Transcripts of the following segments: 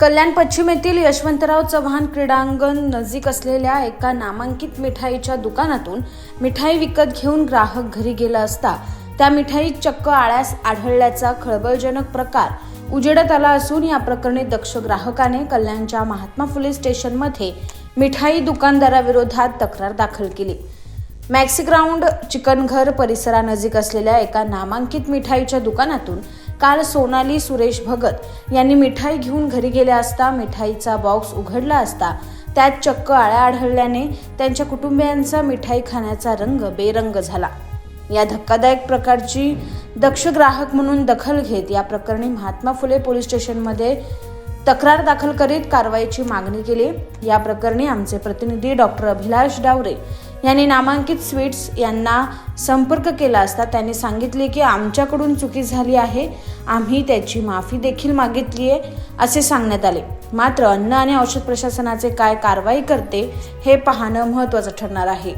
कल्याण पश्चिम येथील यशवंतराव चव्हाण क्रीडांगण नजीक असलेल्या एका नामांकित मिठाईच्या दुकानातून मिठाई विकत घेऊन ग्राहक घरी गेला असता त्या मिठाईत चक्क आळ्यास आढळल्याचा खळबळजनक प्रकार उजेडत आला असून या प्रकरणी दक्ष ग्राहकाने कल्याणच्या महात्मा फुले स्टेशनमध्ये मिठाई दुकानदाराविरोधात तक्रार दाखल केली. मॅक्सी ग्राउंड चिकनघर परिसरानजीक असलेल्या एका नामांकित मिठाईच्या दुकानातून काल सोनाली सुरेश भगत यांनी मिठाई घेऊन घरी गेले असता मिठाईचा बॉक्स उघडला असता त्यात चक्क आळ्या आढळल्याने त्यांच्या कुटुंबियांचा मिठाई खाण्याचा रंग बेरंग झाला. या धक्कादायक प्रकारची दक्ष ग्राहक म्हणून दखल घेत या प्रकरणी महात्मा फुले पोलीस स्टेशनमध्ये तक्रार दाखल करीत कारवाईची मागणी केली. या प्रकरणी आमचे प्रतिनिधी डॉक्टर अभिलाष डावरे यांनी नामांकित स्वीट्स यांना संपर्क केला असता त्यांनी सांगितले की आमच्याकडून चुकी झाली आहे. आम्ही त्याची माफी देखील मागितली आहे असे सांगण्यात आले. मात्र अन्न आणि औषध प्रशासनाचे काय कारवाई करते हे पाहणं महत्त्वाचं ठरणार आहे.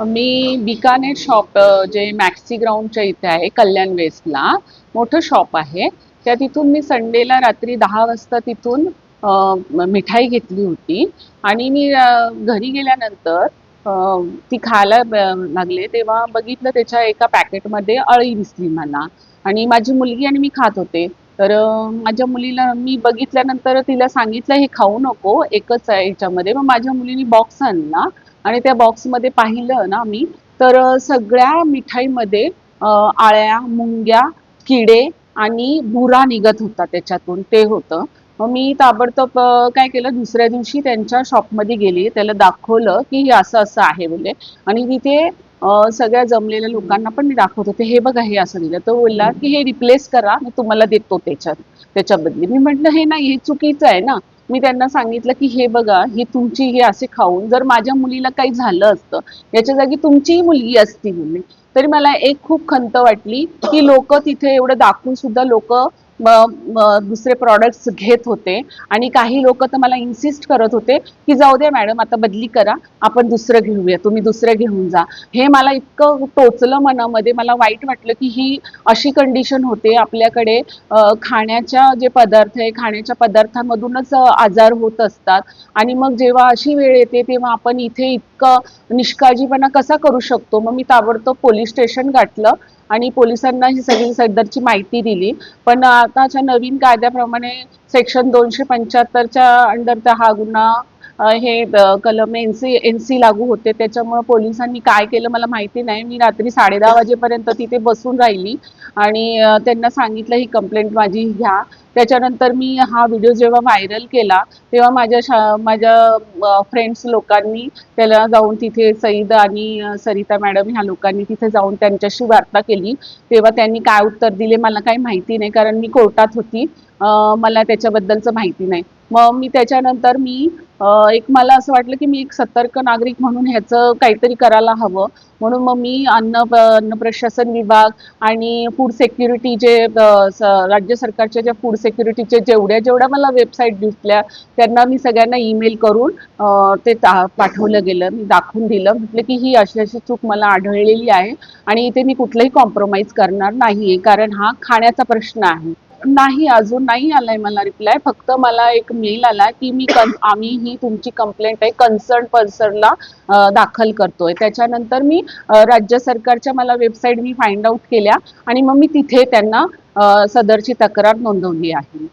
मी बिकानेर शॉप जे मॅक्सी ग्राउंडच्या इथे आहे कल्याण वेस्टला मोठं शॉप आहे. त्या तिथून मी संडेला रात्री दहा वाजता तिथून मिठाई घेतली होती. आणि मी घरी गेल्यानंतर ती खायला लागले. तेव्हा बघितलं त्याच्या एका पॅकेटमध्ये अळी दिसली मला. आणि माझी मुलगी आणि मी खात होते. तर माझ्या मुलीला मी बघितल्यानंतर तिला सांगितलं हे खाऊ नको. एकच आहे याच्यामध्ये. मग माझ्या मुलीने बॉक्स आणला. आणि त्या बॉक्समध्ये पाहिलं ना मी तर सगळ्या मिठाईमध्ये आळ्या मुंग्या किडे आणि बुरा निघत होता त्याच्यातून ते होतं. मग मी ताबडतोब काय केलं दुसऱ्या दिवशी त्यांच्या शॉपमध्ये गेली. त्याला दाखवलं की हे असं असं आहे बोलले. आणि तिथे सगळ्या जमलेल्या लोकांना पण मी दाखवत होते हे बघा हे असं दिलं. तो बोलला की हे रिप्लेस करा मी तुम्हाला देतो त्याच्यात त्याच्याबद्दल मी म्हटलं हे नाही हे चुकीचं आहे ना. मी त्यांना सांगितलं की हे बघा ही तुमची हे असे खाऊन जर माझ्या मुलीला काही झालं असतं याच्या जागी तुमचीही मुलगी असती म्हणले तरी मला एक खूप खंत वाटली की लोक तिथे एवढं दाखवून सुद्धा लोक दुसरे प्रॉडक्ट्स घेत होते. आणि काही लोक तर मला इन्सिस्ट करत होते की जाऊ द्या मॅडम आता बदली करा. आपण दुसरं घेऊया. तुम्ही दुसरं घेऊन जा. हे मला इतकं टोचलं मनामध्ये. मला वाईट वाटलं की ही अशी कंडिशन होते. आपल्याकडे खाण्याच्या जे पदार्थ आहे खाण्याच्या पदार्थांमधूनच आजार होत असतात. आणि मग जेव्हा अशी वेळ येते तेव्हा आपण इथे इतकं निष्काळजीपणा कसा करू शकतो? मग मी ताबडतोब पोलीस स्टेशन गाठलं आणि पोलिसांना ही सगळी सदरची माहिती दिली. पण आताच्या नवीन कायद्याप्रमाणे सेक्शन दोनशे पंच्याहत्तरच्या अंडर हा गुन्हा हे कलम एन सी एन सी लागू होते. त्याच्यामुळे पोलिसांनी काय केलं मला माहिती नाही. मी रात्री साडेदहा वाजेपर्यंत तिथे बसून राहिली आणि त्यांना सांगितलं ही कंप्लेंट माझी घ्या. त्याच्यानंतर मी हा व्हिडिओ जेव्हा व्हायरल केला तेव्हा माझ्या शा माझ्या फ्रेंड्स लोकांनी त्याला जाऊन तिथे सईद आणि सरिता मॅडम ह्या लोकांनी तिथे जाऊन त्यांच्याशी वार्ता केली. तेव्हा त्यांनी काय उत्तर दिले मला काही माहिती नाही कारण मी कोर्टात होती. मला त्याच्याबद्दलचं माहिती नाही. मग मी त्याच्यानंतर मी एक मला असं वाटलं की मी एक सतर्क नागरिक म्हणून ह्याचं काहीतरी करायला हवं. म्हणून मग मी अन्न अन्न प्रशासन विभाग आणि फूड सेक्युरिटी जे राज्य सरकारच्या ज्या फूड सेक्युरिटीचे जेवढ्या जेवढ्या मला वेबसाईट दिसल्या त्यांना मी सगळ्यांना ईमेल करून ते पाठवलं गेलं. मी दाखवून दिलं. म्हटलं की ही अशी अशी चूक मला आढळलेली आहे आणि इथे मी कुठलंही कॉम्प्रोमाइज करणार नाही कारण हा खाण्याचा प्रश्न आहे. नाही अजून नाही आलाय मला रिप्लाय फक्त मला एक मेल आला की मी आम्ही ही तुमची कंप्लेंट आहे कन्सर्न पर्सनला दाखल करतोय. त्याच्यानंतर मी राज्य सरकारच्या मला वेबसाईट मी फाइंड आउट केल्या आणि मग मी तिथे त्यांना सदरची तक्रार नोंदवली आहे.